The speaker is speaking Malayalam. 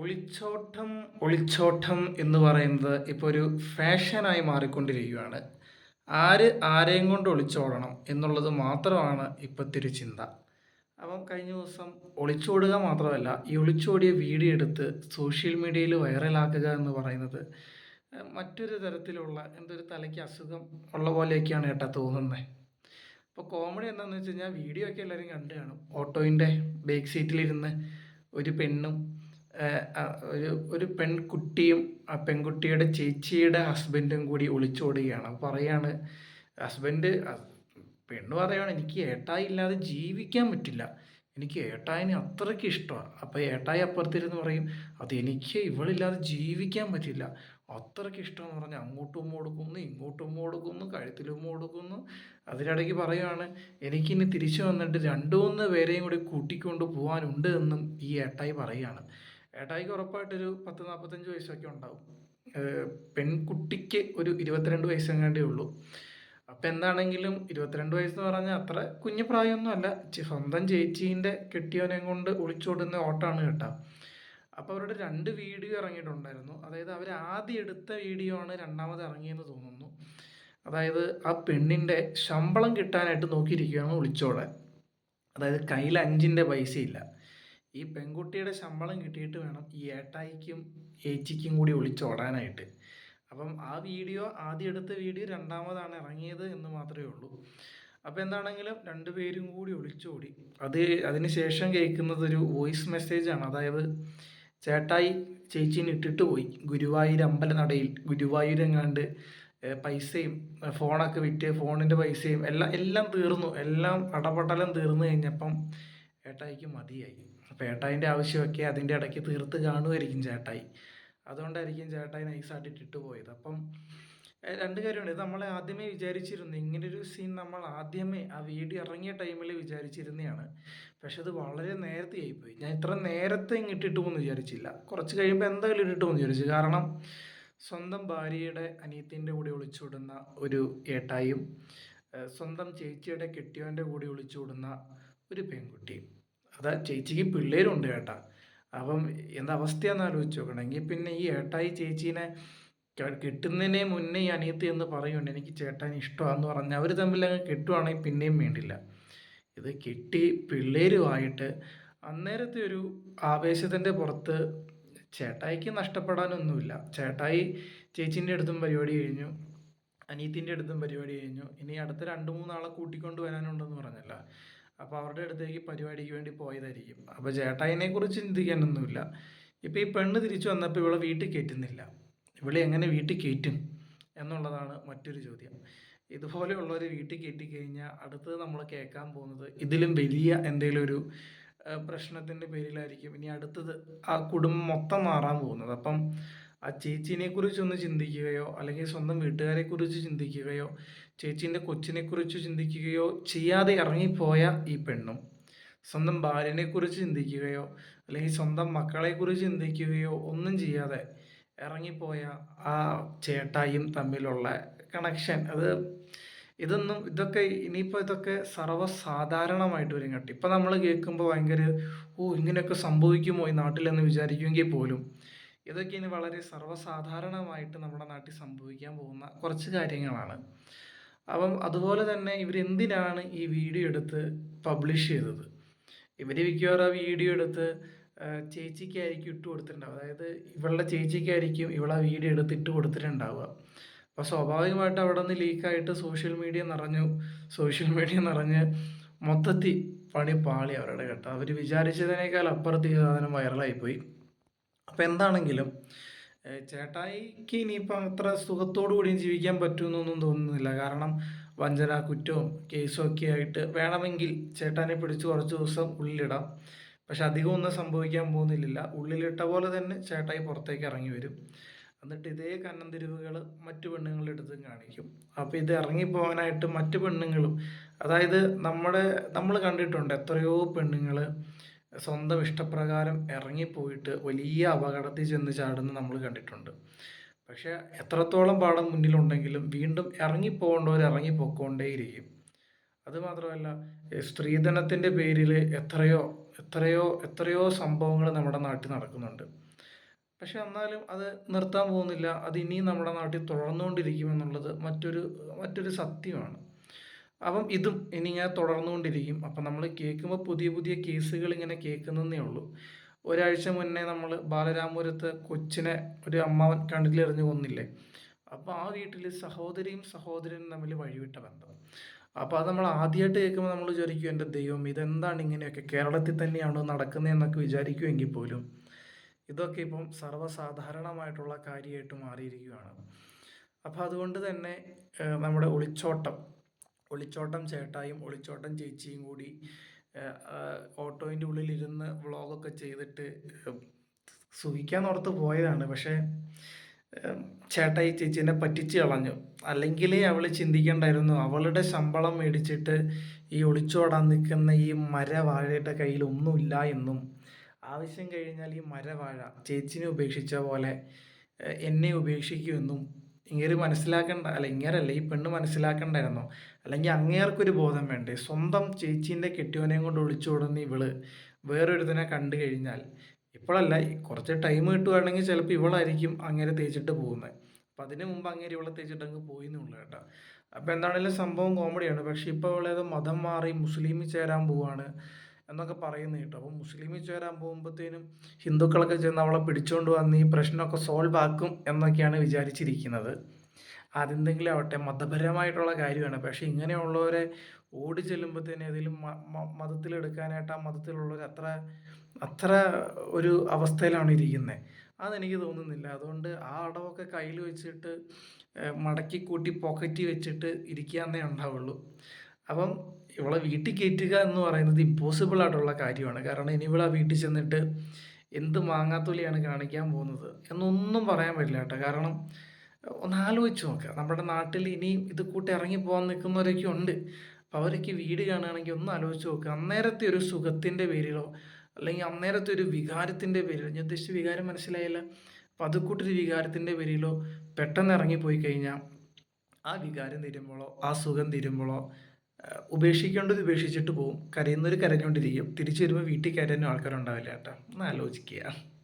ഒളിച്ചോട്ടം ഒളിച്ചോട്ടം എന്ന് പറയുന്നത് ഇപ്പോൾ ഒരു ഫാഷനായി മാറിക്കൊണ്ടിരിക്കുകയാണ്. ആര് ആരെയും കൊണ്ട് ഒളിച്ചോടണം എന്നുള്ളത് മാത്രമാണ് ഇപ്പോഴത്തെ ഒരു ചിന്ത. അപ്പം കഴിഞ്ഞ ദിവസം ഒളിച്ചോടുക മാത്രമല്ല ഈ ഒളിച്ചോടിയ വീഡിയോ എടുത്ത് സോഷ്യൽ മീഡിയയിൽ വൈറലാക്കുക എന്ന് പറയുന്നത് മറ്റൊരു തരത്തിലുള്ള എന്തൊരു തലയ്ക്ക് അസുഖം ഉള്ള പോലെയൊക്കെയാണ് കേട്ടോ തോന്നുന്നത് അപ്പോൾ കോമഡി എന്താണെന്ന് വെച്ച് കഴിഞ്ഞാൽ വീഡിയോ ഒക്കെ എല്ലാവരും കണ്ടു കാണും. ഓട്ടോയിന്റെ ബേക്ക് സീറ്റിലിരുന്ന് ഒരു പെണ്ണും ഒരു ഒരു പെൺകുട്ടിയും ആ പെൺകുട്ടിയുടെ ചേച്ചിയുടെ ഹസ്ബൻഡും കൂടി ഒളിച്ചോടുകയാണ്. പറയാണ് ഹസ്ബൻഡ് പെണ്ണ് പറയുകയാണ് എനിക്ക് ഏട്ടായി ഇല്ലാതെ ജീവിക്കാൻ പറ്റില്ല. എനിക്ക് ഏട്ടായിനെ അത്രയ്ക്ക് ഇഷ്ടമാണ് അപ്പോൾ ഏട്ടായി അപ്പുറത്തിരുന്ന് പറയും അത് എനിക്ക് ഇവളില്ലാതെ ജീവിക്കാൻ പറ്റില്ല. അത്രയ്ക്ക് ഇഷ്ടമെന്ന് പറഞ്ഞാൽ അങ്ങോട്ടും കൊടുക്കുന്നു ഇങ്ങോട്ടും കൊടുക്കുന്നു കഴുത്തിലും കൊടുക്കുന്നു. അതിനിടയ്ക്ക് പറയുകയാണ് എനിക്കിനി തിരിച്ചു വന്നിട്ട് രണ്ടു മൂന്ന് പേരെയും കൂടി കൂട്ടിക്കൊണ്ട് പോകാനുണ്ട് എന്നും ഈ ഏട്ടായി പറയുകയാണ് ഏട്ടായിക്ക് ഉറപ്പായിട്ടൊരു പത്ത് നാൽപ്പത്തഞ്ച് വയസ്സൊക്കെ ഉണ്ടാവും. പെൺകുട്ടിക്ക് ഒരു ഇരുപത്തിരണ്ട് വയസ്സെങ്ങാണ്ടേ ഉള്ളൂ. അപ്പം എന്താണെങ്കിലും ഇരുപത്തിരണ്ട് വയസ്സെന്ന് പറഞ്ഞാൽ അത്ര കുഞ്ഞു പ്രായമൊന്നും അല്ല ചെ- സ്വന്തം ചേച്ചീന്റെ കെട്ടിയവനെ കൊണ്ട് ഒളിച്ചോടുന്ന ഓട്ടാണ് കേട്ടോ. അപ്പോൾ അവരുടെ രണ്ട് വീഡിയോ ഇറങ്ങിയിട്ടുണ്ടായിരുന്നു. അതായത് അവർ ആദ്യം എടുത്ത വീഡിയോ ആണ് രണ്ടാമത് ഇറങ്ങിയെന്ന് തോന്നുന്നു. അതായത് ആ പെണ്ണിന്റെ ശമ്പളം കിട്ടാനായിട്ട് നോക്കിയിരിക്കുകയാണ് ഒളിച്ചോടാൻ. അതായത് കയ്യിൽ അഞ്ചിന്റെ പൈസയില്ല. ഈ പെൺകുട്ടിയുടെ ശമ്പളം കിട്ടിയിട്ട് വേണം ഈ ഏട്ടായിക്കും ഏച്ചിക്കും കൂടി ഒളിച്ചോടാനായിട്ട് അപ്പം ആ വീഡിയോ ആദ്യം എടുത്ത വീഡിയോ രണ്ടാമതാണ് ഇറങ്ങിയത് എന്ന് മാത്രമേ ഉള്ളൂ. അപ്പോൾ എന്താണെങ്കിലും രണ്ടുപേരും കൂടി ഒളിച്ചോടി അത് അതിന് ശേഷം കേൾക്കുന്നത് ഒരു വോയിസ് മെസ്സേജാണ് അതായത് ചേട്ടായി ചേച്ചീനെ ഇട്ടിട്ട് പോയി. ഗുരുവായൂർ അമ്പലനടയിൽ ഗുരുവായൂരെങ്ങാണ്ട് പൈസയും ഫോണൊക്കെ വിറ്റ് ഫോണിന്റെ പൈസയും എല്ലാം എല്ലാം തീർന്നു. എല്ലാം അടപടലം തീർന്നു കഴിഞ്ഞപ്പം ഏട്ടായിക്ക് മതിയായി. അപ്പോൾ ഏട്ടായിന്റെ ആവശ്യമൊക്കെ അതിന്റെ ഇടയ്ക്ക് തീർത്ത് കാണുമായിരിക്കും ചേട്ടായി. അതുകൊണ്ടായിരിക്കും ചേട്ടായി നൈസായിട്ട് ഇട്ടിട്ട് പോയത്. അപ്പം രണ്ട് കാര്യമുണ്ട്. ഇത് നമ്മൾ ആദ്യമേ വിചാരിച്ചിരുന്നു. ഇങ്ങനൊരു സീൻ നമ്മൾ ആദ്യമേ ആ വീഡിയോ ഇറങ്ങിയ ടൈമിൽ വിചാരിച്ചിരുന്നതാണ് പക്ഷെ അത് വളരെ നേരത്തെ ആയിപ്പോയി. ഞാൻ ഇത്ര നേരത്തെ ഇങ്ങ് ഇട്ടിട്ട് പോകുമെന്ന് വിചാരിച്ചില്ല. കുറച്ച് കഴിയുമ്പോൾ എന്തായാലും ഇട്ടിട്ട് പോകുമെന്ന് വിചാരിച്ചു. കാരണം സ്വന്തം ഭാര്യയുടെ അനിയത്തിന്റെ കൂടെ ഒളിച്ചോടുന്ന ഒരു ഏട്ടായും സ്വന്തം ചേച്ചിയുടെ കെട്ടിയവന്റെ കൂടെ ഒളിച്ചോടുന്ന ഒരു പെൺകുട്ടിയും. അതാ ചേച്ചിക്ക് പിള്ളേരുണ്ട് ഏട്ടാ. അപ്പം എന്താ അവസ്ഥയാന്ന് ആലോചിച്ച് നോക്കണമെങ്കിൽ പിന്നെ ഈ ഏട്ടായി ചേച്ചീനെ കിട്ടുന്നതിനെ മുന്നേ ഈ അനിയത്തി എന്ന് പറയുന്നുണ്ട്. എനിക്ക് ചേട്ടാൻ ഇഷ്ടമാണെന്ന് പറഞ്ഞ് അവർ തമ്മിൽ അങ്ങ് കെട്ടുവാണെങ്കിൽ പിന്നെയും വേണ്ടില്ല. ഇത് കെട്ടി പിള്ളേരുമായിട്ട് അന്നേരത്തെ ഒരു ആവേശത്തിന്റെ പുറത്ത് ചേട്ടായിക്ക് നഷ്ടപ്പെടാനൊന്നുമില്ല. ചേട്ടായി ചേച്ചീന്റെ അടുത്തും പരിപാടി കഴിഞ്ഞു. അനിയത്തിന്റെ അടുത്തും പരിപാടി കഴിഞ്ഞു. ഇനി അടുത്ത രണ്ട് മൂന്നാളെ കൂട്ടിക്കൊണ്ട് വരാനുണ്ടെന്ന് പറഞ്ഞല്ല. അപ്പോൾ അവരുടെ അടുത്തേക്ക് പരിപാടിക്ക് വേണ്ടി പോയതായിരിക്കും. അപ്പോൾ ചേട്ടായിനെ കുറിച്ച് ചിന്തിക്കാനൊന്നുമില്ല. ഇപ്പോൾ ഈ പെണ്ണ് തിരിച്ചു വന്നപ്പോൾ ഇവളെ വീട്ടിൽ കയറ്റുന്നില്ല. ഇവളെ എങ്ങനെ വീട്ടിൽ കയറ്റും എന്നുള്ളതാണ് മറ്റൊരു ചോദ്യം. ഇതുപോലെയുള്ളവർ വീട്ടിൽ കയറ്റി കഴിഞ്ഞാൽ അടുത്തത് നമ്മൾ കേൾക്കാൻ പോകുന്നത് ഇതിലും വലിയ എന്തെങ്കിലും ഒരു പ്രശ്നത്തിന്റെ പേരിലായിരിക്കും. ഇനി അടുത്തത് ആ കുടുംബം മൊത്തം മാറാൻ പോകുന്നത്. അപ്പം ആ ചേച്ചീനെ കുറിച്ചൊന്ന് ചിന്തിക്കുകയോ അല്ലെങ്കിൽ സ്വന്തം വീട്ടുകാരെ കുറിച്ച് ചിന്തിക്കുകയോ ചേച്ചീന്റെ കൊച്ചിനെ കുറിച്ച് ചിന്തിക്കുകയോ ചെയ്യാതെ ഇറങ്ങിപ്പോയ ഈ പെണ്ണും സ്വന്തം ഭാര്യനെ കുറിച്ച് ചിന്തിക്കുകയോ അല്ലെങ്കിൽ സ്വന്തം മക്കളെ കുറിച്ച് ചിന്തിക്കുകയോ ഒന്നും ചെയ്യാതെ ഇറങ്ങിപ്പോയ ആ ചേട്ടായും തമ്മിലുള്ള കണക്ഷൻ അത് ഇതൊന്നും ഇതൊക്കെ ഇനിയിപ്പോൾ ഇതൊക്കെ സർവസാധാരണമായിട്ട് വരും കേട്ടോ. ഇപ്പം നമ്മൾ കേൾക്കുമ്പോൾ ഭയങ്കര ഓ ഇങ്ങനെയൊക്കെ സംഭവിക്കുമോ ഈ നാട്ടിലെന്ന് വിചാരിക്കുമെങ്കിൽ പോലും. ഇതൊക്കെ ഇനി വളരെ സർവസാധാരണമായിട്ട് നമ്മുടെ നാട്ടിൽ സംഭവിക്കാൻ പോകുന്ന കുറച്ച് കാര്യങ്ങളാണ്. അപ്പം അതുപോലെ തന്നെ ഇവരെന്തിനാണ് ഈ വീഡിയോ എടുത്ത് പബ്ലിഷ് ചെയ്തത്? ഇവർ മിക്കവാറും ആ വീഡിയോ എടുത്ത് ചേച്ചിക്കായിരിക്കും ഇട്ട് കൊടുത്തിട്ടുണ്ടാവുക. അതായത് ഇവളുടെ ചേച്ചിക്കായിരിക്കും ഇവളെ വീഡിയോ എടുത്ത് ഇട്ട് കൊടുത്തിട്ടുണ്ടാവുക. അപ്പോൾ സ്വാഭാവികമായിട്ട് അവിടെ നിന്ന് ലീക്കായിട്ട് സോഷ്യൽ മീഡിയ നിറഞ്ഞു. സോഷ്യൽ മീഡിയ നിറഞ്ഞ് മൊത്തത്തിൽ പണി പാളി അവരുടെ കേട്ടോ. അവർ വിചാരിച്ചതിനേക്കാൾ അപ്പുറത്ത് ഈ സാധനം വൈറലായിപ്പോയി അപ്പോൾ എന്താണെങ്കിലും ചേട്ടായിക്ക് ഇനിയിപ്പം അത്ര സുഖത്തോടു കൂടിയും ജീവിക്കാൻ പറ്റുമെന്നൊന്നും തോന്നുന്നില്ല. കാരണം വഞ്ചന കുറ്റവും കേസും ഒക്കെ ആയിട്ട് വേണമെങ്കിൽ ചേട്ടാനെ പിടിച്ച് കുറച്ച് ദിവസം ഉള്ളിലിടാം. പക്ഷെ അധികം ഒന്നും സംഭവിക്കാൻ പോകുന്നില്ല. ഉള്ളിലിട്ട പോലെ തന്നെ ചേട്ടായി പുറത്തേക്ക് ഇറങ്ങി വരും. എന്നിട്ട് ഇതേ കന്നന്തിരിവുകൾ മറ്റു പെണ്ണുങ്ങളുടെ അടുത്തും കാണിക്കും. അപ്പോൾ ഇത് ഇറങ്ങിപ്പോകാനായിട്ട് മറ്റു പെണ്ണുങ്ങളും അതായത് നമ്മുടെ നമ്മൾ കണ്ടിട്ടുണ്ട് എത്രയോ പെണ്ണുങ്ങൾ സ്വന്തം ഇഷ്ടപ്രകാരം ഇറങ്ങിപ്പോയിട്ട് വലിയ അപകടത്തിൽ ചെന്ന് ചാടുന്ന നമ്മൾ കണ്ടിട്ടുണ്ട്. പക്ഷേ എത്രത്തോളം പാടം മുന്നിലുണ്ടെങ്കിലും വീണ്ടും ഇറങ്ങിപ്പോകേണ്ടവർ ഇറങ്ങിപ്പോയിക്കൊണ്ടേയിരിക്കും. അതുമാത്രമല്ല സ്ത്രീധനത്തിന്റെ പേരിൽ എത്രയോ എത്രയോ എത്രയോ സംഭവങ്ങൾ നമ്മുടെ നാട്ടിൽ നടക്കുന്നുണ്ട്. പക്ഷെ എന്നാലും അത് നിർത്താൻ പോകുന്നില്ല. അത് ഇനിയും നമ്മുടെ നാട്ടിൽ തുടർന്നുകൊണ്ടിരിക്കുമെന്നുള്ളത് മറ്റൊരു മറ്റൊരു സത്യമാണ്. അപ്പം ഇതും ഇനി ഇങ്ങനെ തുടർന്നുകൊണ്ടിരിക്കും. അപ്പം നമ്മൾ കേൾക്കുമ്പോൾ പുതിയ പുതിയ കേസുകൾ ഇങ്ങനെ കേൾക്കുന്നതേ ഉള്ളൂ. ഒരാഴ്ച മുന്നേ നമ്മൾ ബാലരാമപുരത്ത് കൊച്ചിനെ ഒരു അമ്മാവൻ കണ്ടിലെറിഞ്ഞ് കൊന്നില്ലേ അപ്പോൾ ആ വീട്ടിൽ സഹോദരിയും സഹോദരനും തമ്മിൽ വഴിവിട്ട ബന്ധം. അപ്പോൾ അത് നമ്മൾ ആദ്യമായിട്ട് കേൾക്കുമ്പോൾ നമ്മൾ വിചാരിക്കും എന്റെ ദൈവം ഇതെന്താണ് ഇങ്ങനെയൊക്കെ? കേരളത്തിൽ തന്നെയാണോ നടക്കുന്നതെന്നൊക്കെ വിചാരിക്കുമെങ്കിൽ പോലും ഇതൊക്കെ ഇപ്പം സർവസാധാരണമായിട്ടുള്ള കാര്യമായിട്ട് മാറിയിരിക്കുകയാണ്. അപ്പോൾ അതുകൊണ്ട് തന്നെ നമ്മുടെ ഒളിച്ചോട്ടം ഒളിച്ചോട്ടം ചേട്ടായും ഒളിച്ചോട്ടം ചേച്ചിയും കൂടി ഓട്ടോയിന്റെ ഉള്ളിലിരുന്ന് വ്ളോഗൊക്കെ ചെയ്തിട്ട് സുഖിക്കാന്നോർത്ത് പോയതാണ്. പക്ഷേ ചേട്ടായി ചേച്ചീനെ പറ്റിച്ച് കളഞ്ഞു. അല്ലെങ്കിലേ അവൾ ചിന്തിക്കണ്ടായിരുന്നു. അവളുടെ ശമ്പളം മേടിച്ചിട്ട് ഈ ഒളിച്ചോടാൻ നിൽക്കുന്ന ഈ മരവാഴയുടെ കയ്യിൽ ഒന്നുമില്ല എന്നും. ആവശ്യം കഴിഞ്ഞാൽ ഈ മരവാഴ ചേച്ചിനെ ഉപേക്ഷിച്ച പോലെ എന്നെ ഉപേക്ഷിക്കുമെന്നും. ഇങ്ങനെ മനസ്സിലാക്കണ്ട അല്ല ഇങ്ങനെയല്ല ഈ പെണ്ണ് മനസ്സിലാക്കണ്ടായിരുന്നോ. അല്ലെങ്കിൽ അങ്ങേർക്കൊരു ബോധം വേണ്ടേ? സ്വന്തം ചേച്ചീന്റെ കെട്ടിയവനെയും കൊണ്ട് ഒളിച്ചോടുന്ന ഇവൾ വേറൊരുതിനെ കണ്ടു കഴിഞ്ഞാൽ ഇപ്പോഴല്ല കുറച്ച് ടൈം കിട്ടുവാണെങ്കിൽ ചിലപ്പോൾ ഇവളായിരിക്കും അങ്ങനെ തേച്ചിട്ട് പോകുന്നത്. അപ്പം അതിന് മുമ്പ് അങ്ങനെ ഇവളെ തേച്ചിട്ട് അങ്ങ് പോയി എന്നുള്ളൂ കേട്ടോ. അപ്പോൾ എന്താണെങ്കിലും സംഭവം കോമഡിയാണ് പക്ഷേ ഇപ്പോൾ അവളേത് മതം മാറി മുസ്ലിമിൽ ചേരാൻ പോവാണ്. എന്നൊക്കെ പറയുന്നത് കേട്ടോ. അപ്പോൾ മുസ്ലിമിൽ ചേരാൻ പോകുമ്പോഴത്തേനും ഹിന്ദുക്കളൊക്കെ ചെന്ന് അവളെ പിടിച്ചുകൊണ്ട് വന്ന് ഈ പ്രശ്നമൊക്കെ സോൾവ് ആക്കും എന്നൊക്കെയാണ് വിചാരിച്ചിരിക്കുന്നത്. അതെന്തെങ്കിലും ആവട്ടെ മതപരമായിട്ടുള്ള കാര്യമാണ്. പക്ഷേ ഇങ്ങനെയുള്ളവരെ ഓടി ചെല്ലുമ്പോഴത്തേനും ഏതെങ്കിലും മതത്തിലെടുക്കാനായിട്ട് ആ മതത്തിലുള്ളവർ അത്ര അത്ര ഒരു അവസ്ഥയിലാണ് ഇരിക്കുന്നത്. അതെനിക്ക് തോന്നുന്നില്ല. അതുകൊണ്ട് ആ അടവൊക്കെ കയ്യിൽ വെച്ചിട്ട് മടക്കി കൂട്ടി പോക്കറ്റി വെച്ചിട്ട് ഇരിക്കാന്നേ ഉണ്ടാവുള്ളൂ. അപ്പം ഇവളെ വീട്ടിൽ കയറ്റുക എന്ന് പറയുന്നത് ഇമ്പോസിബിൾ ആയിട്ടുള്ള കാര്യമാണ്. കാരണം ഇനി ഇവളെ വീട്ടിൽ ചെന്നിട്ട് എന്ത് മാങ്ങാത്തൊലിയാണ് കാണിക്കാൻ പോകുന്നത് എന്നൊന്നും പറയാൻ പറ്റില്ല കേട്ടോ. കാരണം ഒന്ന് ആലോചിച്ച് നോക്കുക. നമ്മുടെ നാട്ടിൽ ഇനി ഇത് കൂട്ടി ഇറങ്ങി പോകാൻ നിൽക്കുന്നവരൊക്കെ ഉണ്ട്. അപ്പോൾ അവരൊക്കെ വീട് കാണുകയാണെങ്കിൽ ഒന്ന് ആലോചിച്ച് നോക്കുക. അന്നേരത്തെ ഒരു സുഖത്തിന്റെ പേരിലോ അല്ലെങ്കിൽ അന്നേരത്തെ ഒരു വികാരത്തിന്റെ പേരിലോ ഞാൻ ഉദ്ദേശിച്ച വികാരം മനസ്സിലായില്ല. അപ്പോൾ അത് വികാരത്തിന്റെ പേരിലോ പെട്ടെന്ന് ഇറങ്ങിപ്പോയി കഴിഞ്ഞാൽ ആ വികാരം തീരുമ്പോഴോ ആ സുഖം തീരുമ്പോഴോ ഉപേക്ഷിക്കേണ്ടത് ഉപേക്ഷിച്ചിട്ട് പോവും. കരയുന്നവർ കരഞ്ഞുകൊണ്ടിരിക്കും തിരിച്ചു വരുമ്പോൾ വീട്ടിൽ കയറ്റാനും ആൾക്കാരുണ്ടാവില്ല കേട്ടോ. ഒന്ന് ആലോചിക്കുക.